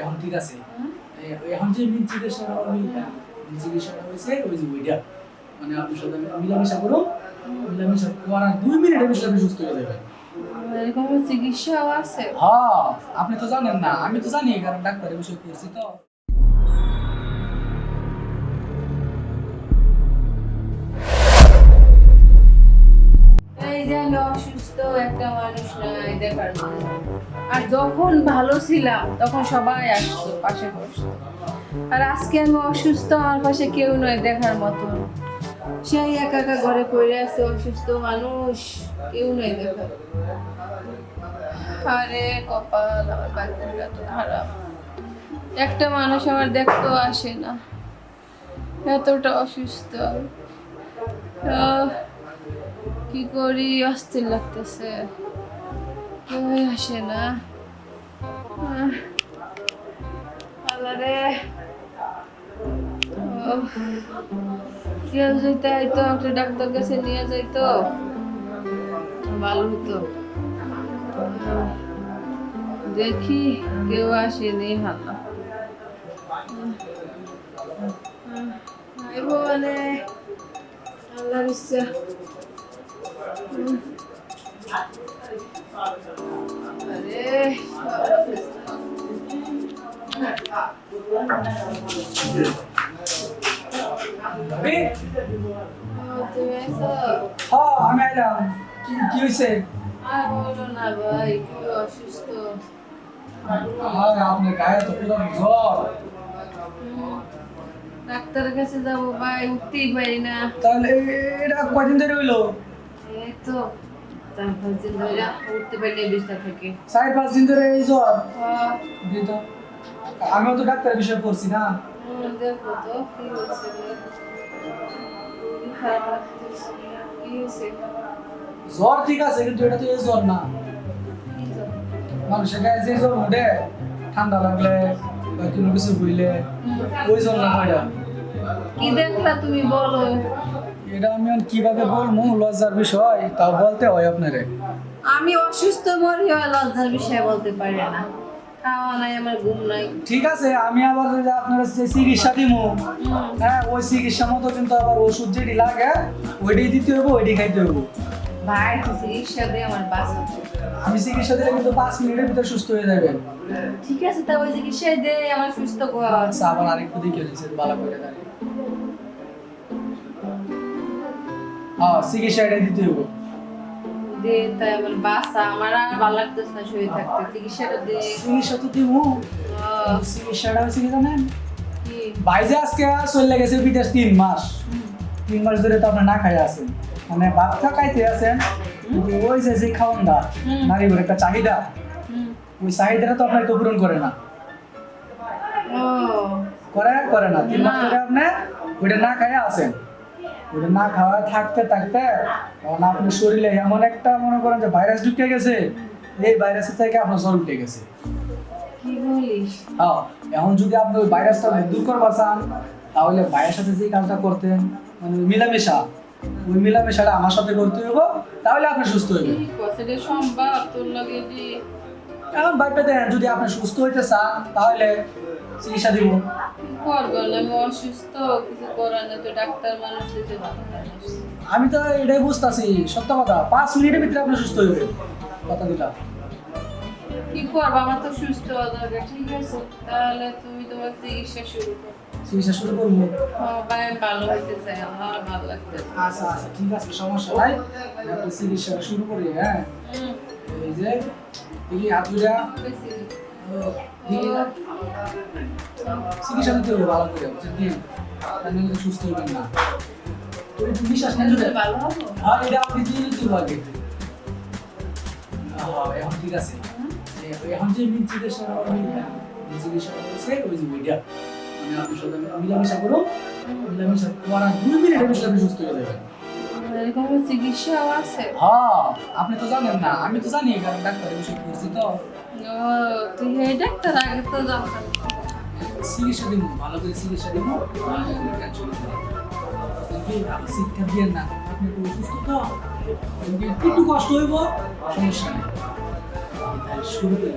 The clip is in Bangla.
এখন ঠিক আছে। এখন যে মিল চিকিৎসা মিল হয়েছে ওই যে ওইটা মানে আপনার সাথে মিলামিশা করো মিলামিশা করার দুই মিনিটের ভিতরে আপনি সুস্থ হয়ে যাবেন এরকম চিকিৎসাও আছে? হ্যাঁ আপনি তো জানেন না আমি তো জানি কারণ ডাক্তারের বিষয় করছি তো। এই যে অসুস্থ একটা মানুষ নাই দেখার জন্য। আর যখন ভালো ছিলাম, তখন সবাই আসতো পাশে বসতো। আর আজকে আমি অসুস্থ, আমার পাশে কেউ নয় দেখার মতো। সেই একা একা ঘরে পড়ে আছে অসুস্থ মানুষ, কেউ নেই দেখার। আরে, কপাল, আমার বাচ্চাটা তো খারাপ। একটা মানুষ আমার দেখতেও আসে না। এতটা অসুস্থ। কি করি, অস্থির লাগতেছে। কেউই আসে না। আহ, আল্লাহ রে ও, কেউ যদি আইতো একটা ডাক্তার কাছে নিয়ে যাইতো ভালো হতো দেখি কেউ আসেনি মানে ইচ্ছা। আইলাম। কি কি হয়েছে আর বলো না ভাই খুব অসুস্থ? হ্যাঁ আপনার গায়ে তো পুরো জ্বর। ডাক্তারের কাছে যাব ভাই উঠতেই পারি না। তাহলে এটা কয়দিন ধরে হইল? এই তো। চার জ্বর। ঠিক আছে কিন্তু এটা তো এই জ্বর না। মানুষের গায়ে যে জ্বর উঠে ঠান্ডা লাগলে বা কোনো কিছু হুম, ওই জ্বর না এটা কি দেখলা তুমি বলো। এটা আমি কীভাবে বলব? লজ্জার বিষয় তা বলতে হয় আপনারে। আমি অসুস্থ মরি হয় লজ্জার বিষয়ে বলতে পারি না। খাওয়া নাই আমার ঘুম নাই। ঠিক আছে আমি আবার আপনার যে চিকিৎসা দিব হ্যাঁ ওই চিকিৎসা মতো কিন্তু আবার ওষুধ যেটি লাগে ওইটাই দিতে হইব ওইটাই খাইতে হইব। ভাই চিকিৎসা দিয়ে আমার বাঁচা। আমি চিকিৎসা দিলে কিন্তু পাঁচ মিনিটের ভিতরে সুস্থ হয়ে যাবেন ঠিক আছে তা ওই চিকিৎসা দিয়ে আমার সুস্থ কর আচ্ছা আবার আরেকটু দিকে দিচ্ছে ভালো করে দাঁড়িয়ে হ্যাঁ দিতে হইব। দে তাই আমার বাসা আমার আর ভালো লাগতেছে না শরীর থাকতে। চিকিৎসাটা দে চিকিৎসা তো দিমু। চিকিৎসাটা হচ্ছে কি জানেন? ভাই যে আজকে চলে গেছে বিদেশ তিন মাস। তিন মাস ধরে তো আপনি না খাই আছেন। মানে ভাতটা খাইতে আছেন ওই যে যে খাওয়ানটা হুম। নারীর একটা চাহিদা। ওই চাহিদাটা তো আপনাকে পূরণ করে না। করে করে না। তিন মাস ধরে আপনি ওইটা না আছেন। না খাওয়া থাকতে থাকতে আপনার শরীরে এমন একটা মনে করেন যে ভাইরাস ঢুকে গেছে এই ভাইরাসের থেকে আপনার জ্বর উঠে গেছে। হ্যাঁ এখন যদি আপনি ওই ভাইরাসটা দূর করবার চান তাহলে ভাইয়ের সাথে যে কাজটা করতেন মানে মিলামেশা ওই মিলামেশাটা আমার সাথে করতে হবে তাহলে আপনি সুস্থ হইবেন। সম্ভব তোর লাগে যে? এখন ভাইটা দেন যদি আপনি সুস্থ হইতে চান তাহলে চিকিৎসা দিব। অসুস্থ কিছু করার না তো ডাক্তার মানুষ দিতে আমি তো এটাই বুঝতেছি সত্য কথা। পাঁচ মিনিটের ভিতরে আপনি সুস্থ হইবেন কথা দিলাম কি করব? আমার তো সুস্থ হওয়া দরকার ঠিক আছে? তাহলে তুমি তোমার চিকিৎসা শুরু করো। চিকিৎসা শুরু করব? আমার ভালো আমার ভালো আচ্ছা আচ্ছা ঠিক আছে সমস্যা নাই। আপনি চিকিৎসা শুরু করি হ্যাঁ? এই যে দেখি হাত দুটা চিকিৎসা দিতে হবে ভালো করে বুঝছেন তাহলে কিন্তু সুস্থ হবেন না। বিশ্বাস নেই যদি ভালো হ্যাঁ এটা আপনি দিয়ে দিতে পারবেন এখন ঠিক আছে। এখন যে চিকিৎসা চিকিৎসা হয়েছে ওই যে ওইটা মানে আপনার সাথে মিলামিশা করো মিলামিশা করার দুই মিনিটের ভিতরে আপনি সুস্থ হয়ে যাবেন চিকিৎসাও আছে হ্যাঁ আপনি তো জানেন না আমি তো জানি কারণ ডাক্তারের বিষয় করছি তো তুই এই ডাক্তার আগে তো জানতাম চিকিৎসা দিব ভালো করে চিকিৎসা দিব টেনশন শিক্ষা দিয়ে না আপনি একটু অসুস্থ তো একটু কষ্ট হইব সমস্যা নেই শুরু করে